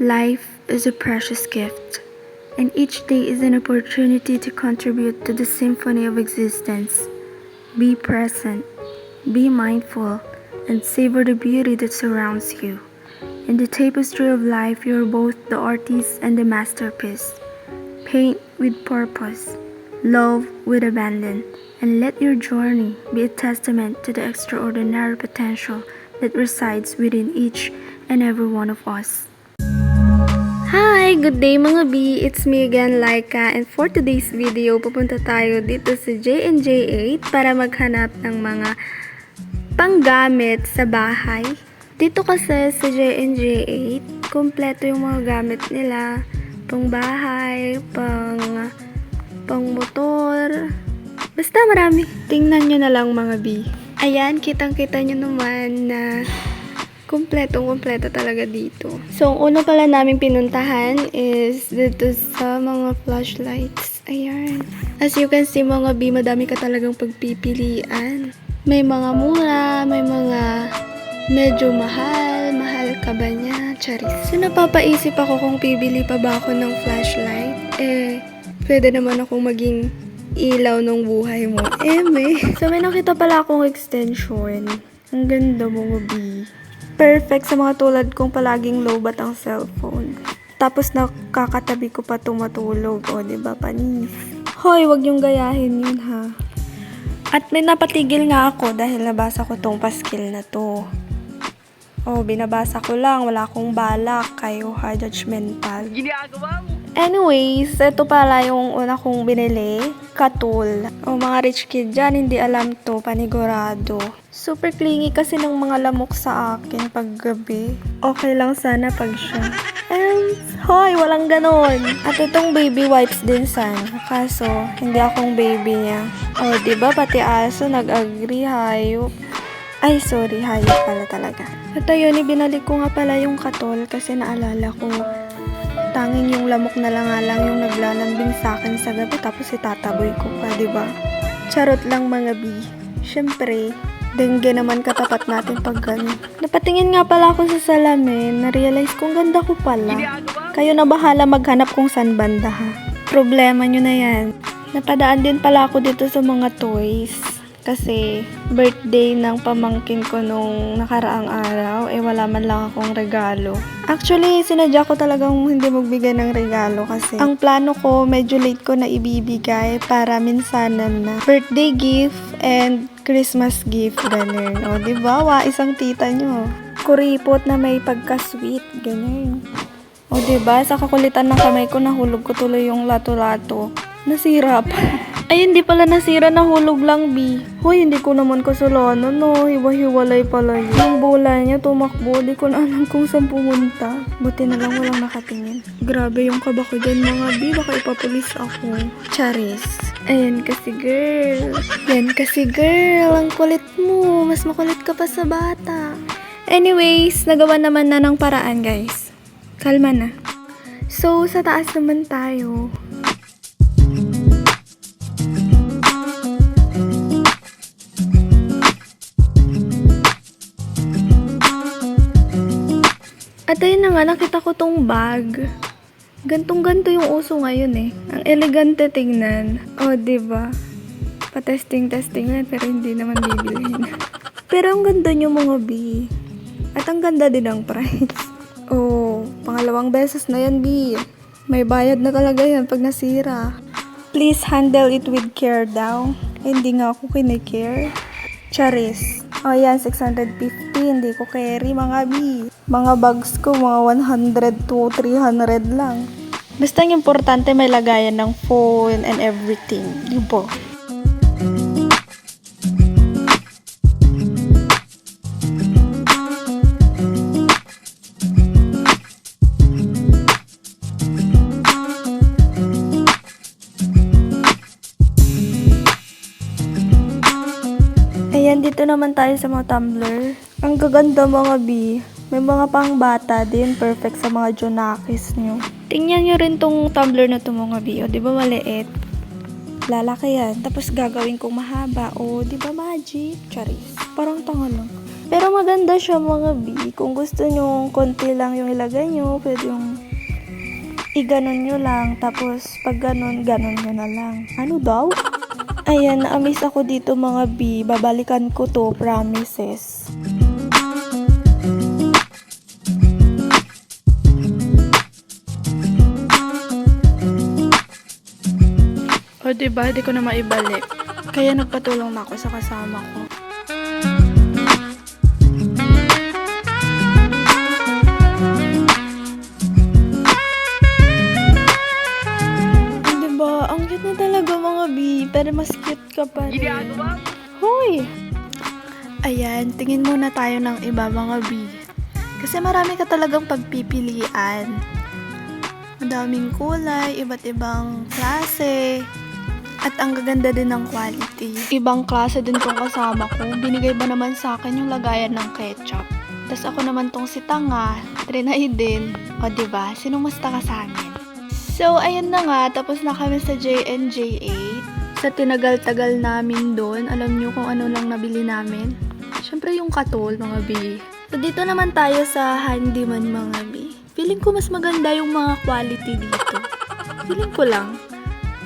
Life is a precious gift, and each day is an opportunity to contribute to the symphony of existence. Be present, be mindful, and savor the beauty that surrounds you. In the tapestry of life, you are both the artist and the masterpiece. Paint with purpose, love with abandon, and let your journey be a testament to the extraordinary potential that resides within each and every one of us. Hi! Good day mga B! It's me again, Laika, and for today's video, pupunta tayo dito sa J&J8 para maghanap ng mga panggamit sa bahay. Dito kasi sa J&J8, kompleto yung mga gamit nila. Pang bahay, pang, pang motor, basta marami. Tingnan nyo na lang mga B. Ayan, kitang-kita nyo naman na kompletong kompleto talaga dito. So, ang una pala namin pinuntahan is dito sa mga flashlights. Ayan. As you can see mga B, madami ka talagang pagpipilian. May mga mura, may mga medyo mahal. Mahal ka ba niya? Charis. So, napapaisip ako kung pibili pa ba ako ng flashlight. Eh, pwede naman akong maging ilaw ng buhay mo. Eme. So, may nakita pala akong extension. Ang ganda mga B perfect sa mga tulad kong palaging lowbat ang cellphone. Tapos nakakatabi ko pa tumatulog. O, di ba panis? Hoy, wag yung gayahin yun ha. At may napatigil nga ako dahil nabasa ko tong paskil na to. Oh, binabasa ko lang. Wala akong balak. Kayo ha, judgmental. Anyways, ito pala yung una kong binili. Katul. O mga rich kid dyan, hindi alam to. Panigurado. Super clingy kasi ng mga lamok sa akin pag gabi. Okay lang sana pag siya. And, hoy, walang ganon. At itong baby wipes din san. Kaso, hindi akong baby niya. O, di ba pati aso nag-agree, hayop. Ay, sorry, hayop pala talaga. At ayun, ibinalik ko nga pala yung katol kasi naalala ko tanging yung lamok na lang lang yung naglalambing sa akin sa gabi tapos itataboy ko pa, di ba? Charot lang mga bi. Siyempre, dengue naman katapat natin pag ganun. Napatingin nga pala ako sa salamin, na-realize kong ganda ko pala. Kayo na bahala maghanap kung saan banda ha. Problema nyo na yan. Napadaan din pala ako dito sa mga toys. Kasi birthday ng pamangkin ko nung nakaraang araw, eh wala man lang akong regalo. Actually, sinadya ko talagang hindi magbigay ng regalo kasi ang plano ko, medyo late ko na ibibigay para minsanan na birthday gift and Christmas gift, ganun. O, di ba? Wa, isang tita nyo. Kuripot na may pagka-sweet, ganun. O, di ba? Sa kakulitan ng kamay ko, nahulog ko tuloy yung lato-lato. Nasira pa. Ay, hindi pala nasira, nahulog lang, B. Hoy, hindi ko naman kasalanan, no. Hiwa-hiwalay pala yun. Yung bola niya tumakbo, di ko na alam kung saan pumunta. Buti na lang walang nakatingin. Grabe yung kaba ko dyan, mga B. Baka ipapulis ako. Charis. Ayan kasi, girl. Yan kasi, girl. Ang kulit mo. Mas makulit ka pa sa bata. Anyways, nagawa naman na ng paraan, guys. Kalma na. So, sa taas naman tayo. At ayun na nga, nakita ko tong bag. Gantong-ganto yung uso ngayon eh. Ang elegante tingnan. O, oh, diba? Pa-testing-testing na, pero hindi naman bibilhin. pero ang ganda nyo mga B. At ang ganda din ang price. Oh, pangalawang beses na yan, B. May bayad na talaga yan pag nasira. Please handle it with care daw. Hindi nga ako kinikare. Charis. Oh, yan, 650. Hindi ko carry, mga B. Mga bags ko, mga 100 to 300 lang. Basta ang importante may lagayan ng phone and everything. Di ba? Ayan, dito naman tayo sa mga tumbler. Ang gaganda mga B. May mga pang bata din. Perfect sa mga Jonakis nyo. Tingnan nyo rin tong tumbler na to mga B. O, di ba maliit? Lalaki yan. Tapos gagawin kong mahaba. O, di ba magic? Charis. Parang tanga lang. Pero maganda siya mga B. Kung gusto nyo, konti lang yung ilagay nyo, pwede yung iganon nyo lang. Tapos, pag ganon, ganon nyo na lang. Ano daw? Ayan, na-amaze ako dito mga B. Babalikan ko to, promises. O diba, di ko na maibalik. Kaya nagpatulong na ako sa kasama ko. Diba, ang cute na talaga mga B. Pero mas cute ka pa rin. Hoy! Ayan, tingin muna tayo ng iba mga B. Kasi marami ka talagang pagpipilian. Madaming kulay, iba't ibang klase. At ang gaganda din ng quality. Ibang klase din tong kasama ko. Binigay ba naman sa akin yung lagayan ng ketchup? Tapos ako naman tong si Tanga, trinay din. O ba diba? Sinumusta ka sa amin? So, ayun na nga. Tapos na kami sa JNJ8. Sa tinagal-tagal namin doon, alam nyo kung ano lang nabili namin? Siyempre yung katol, mga B. So, dito naman tayo sa handyman, mga B. Feeling ko mas maganda yung mga quality dito. Feeling ko lang.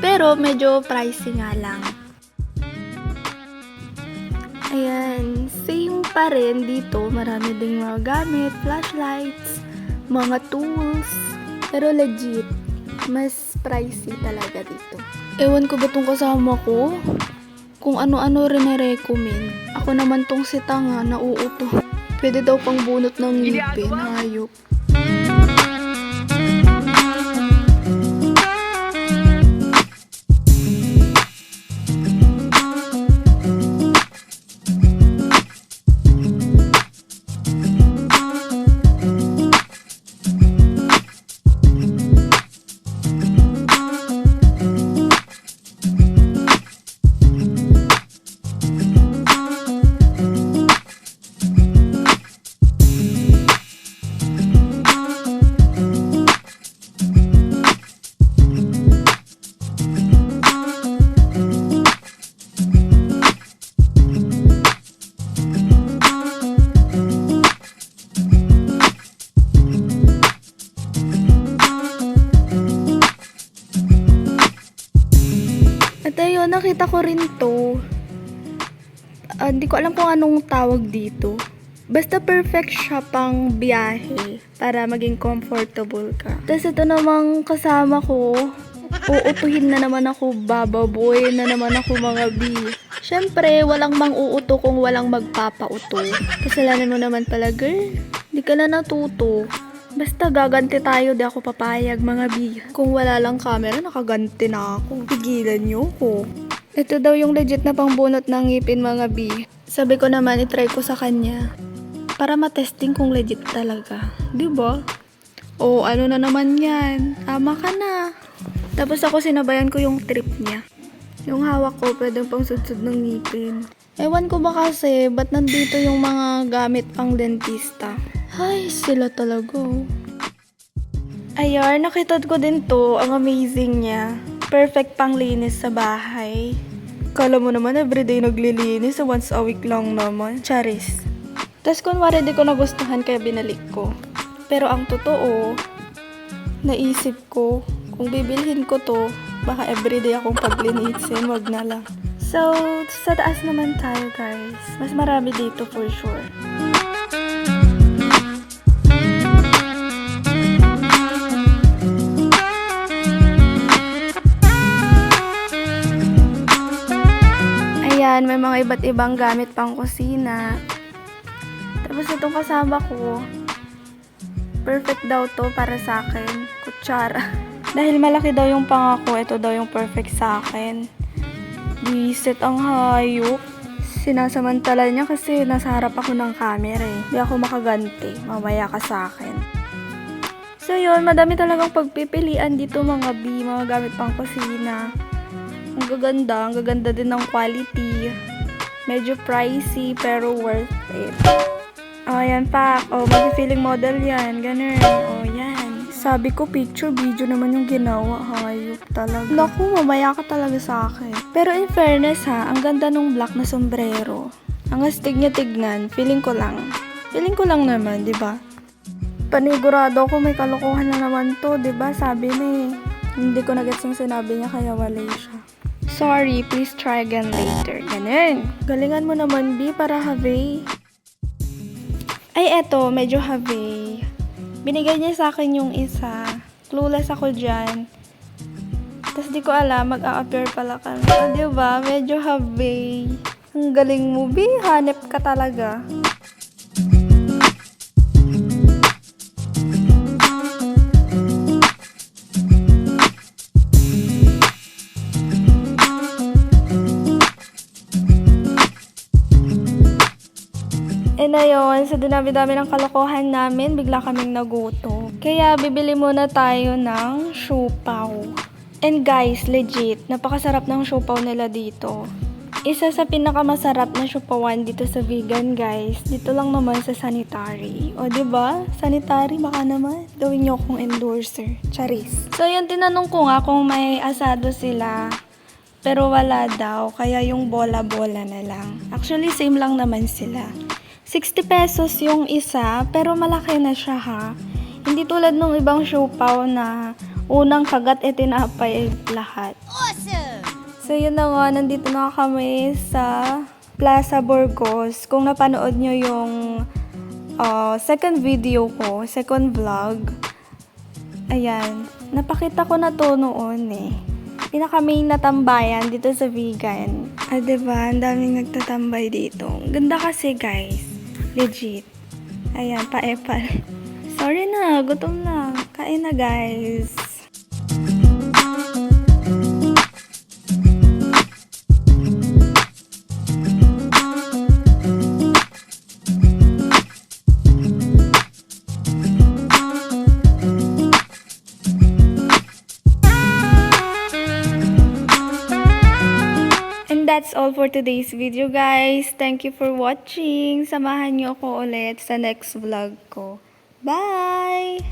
Pero medyo pricey nga lang. Ayan, same pa rin dito. Marami ding mga gamit, flashlights, mga tools. Pero legit, mas pricey talaga dito. Ewan ko ba tong kasama ko? Kung ano-ano rin na-recommend. Ako naman tong si Tanga, nauuto. Pwede daw pang bunot ng ngipin, hayop. Hindi ko alam kung anong tawag dito. Basta perfect siya pang biyahe para maging comfortable ka. Tapos ito namang kasama ko, uutuhin na naman ako, bababoy na naman ako mga B. Siyempre, walang mang uuto kung walang magpapauto. Kasalanan mo naman pala, girl. Hindi ka na natuto. Basta gaganti tayo, di ako papayag mga B. Kung wala lang camera, nakaganti na ako. Pigilan niyo ko. Ito daw yung legit na pangbunot ng ngipin mga B. Sabi ko naman, itry ko sa kanya. Para matesting kung legit talaga. Di ba? O ano na naman yan? Tama ka na. Tapos ako sinabayan ko yung trip niya. Yung hawak ko, pwede pang sudsud ng ngipin. Ewan ko ba kasi, ba't nandito yung mga gamit pang dentista? Ay, sila talaga. oh. Ayun, nakita ko din to. Ang amazing niya. Perfect pang linis sa bahay. Kala mo naman everyday naglilinis, so once a week lang naman. Charis. Tapos kunwari di ko nagustuhan kaya binalik ko. Pero ang totoo, naisip ko, kung bibilhin ko to, baka everyday akong paglinisin, wag na lang. So, sa taas naman tayo guys. Mas marami dito for sure. Ayan, may mga iba't ibang gamit pang kusina. Tapos itong kasama ko, perfect daw to para sa akin. Kutsara. Dahil malaki daw yung pangako, ito daw yung perfect sa akin. Bisit ang hayop. Sinasamantala niya kasi nasa harap ako ng camera eh. Hindi ako makaganti. Mamaya ka sa akin. So yun, madami talagang pagpipilian dito mga B, mga gamit pang kusina. Ang gaganda, ang gaganda din ng quality. Medyo pricey pero worth it. Oh, yan pa. Oh, mag-feeling model yan. Ganun. Oh, yan. Sabi ko, picture, video naman yung ginawa. Hayop talaga. Naku, mamaya ka talaga sa akin. Pero in fairness ha, ang ganda nung black na sombrero. Ang astig niya tignan. Feeling ko lang. Feeling ko lang naman, di ba? Panigurado ako may kalokohan na naman to, di ba? Sabi na eh. Hindi ko nagets yung sinabi niya kaya wala siya. Sorry, please try again later. Ganun. Galingan mo naman, B, para have. Ay, eto, medyo have. Binigay niya sa akin yung isa. Clueless ako dyan. Tapos di ko alam, mag-a-appear pala kami. O, di ba? Medyo have. Ang galing mo, B. Hanep ka talaga. Sa dinami-dami ng kalokohan namin, bigla kaming naguto. Kaya bibili muna tayo ng siopaw. And guys, legit, napakasarap ng siopaw nila dito. Isa sa pinakamasarap na siopawan dito sa vegan guys, dito lang naman sa sanitary. O ba? Sanitary baka naman gawin niyo akong endorser. Charis. So yun tinanong ko nga kung may asado sila. Pero wala daw, kaya yung bola-bola na lang. Actually, same lang naman sila. 60 pesos yung isa, pero malaki na siya ha. Hindi tulad nung ibang siopaw na unang kagat e tinapay lahat. So yun na nga, nandito na kami sa Plaza Burgos. Kung napanood nyo yung uh, second video ko, second vlog, ayan, napakita ko na to noon eh. Pinaka main na tambayan dito sa vegan. Ah, diba? Ang daming nagtatambay dito. Ganda kasi guys. Legit. Ayan, paepal. Sorry na, gutom na. Kain na guys. That's all for today's video guys. Thank you for watching. Samahan niyo ako ulit sa next vlog ko. Bye!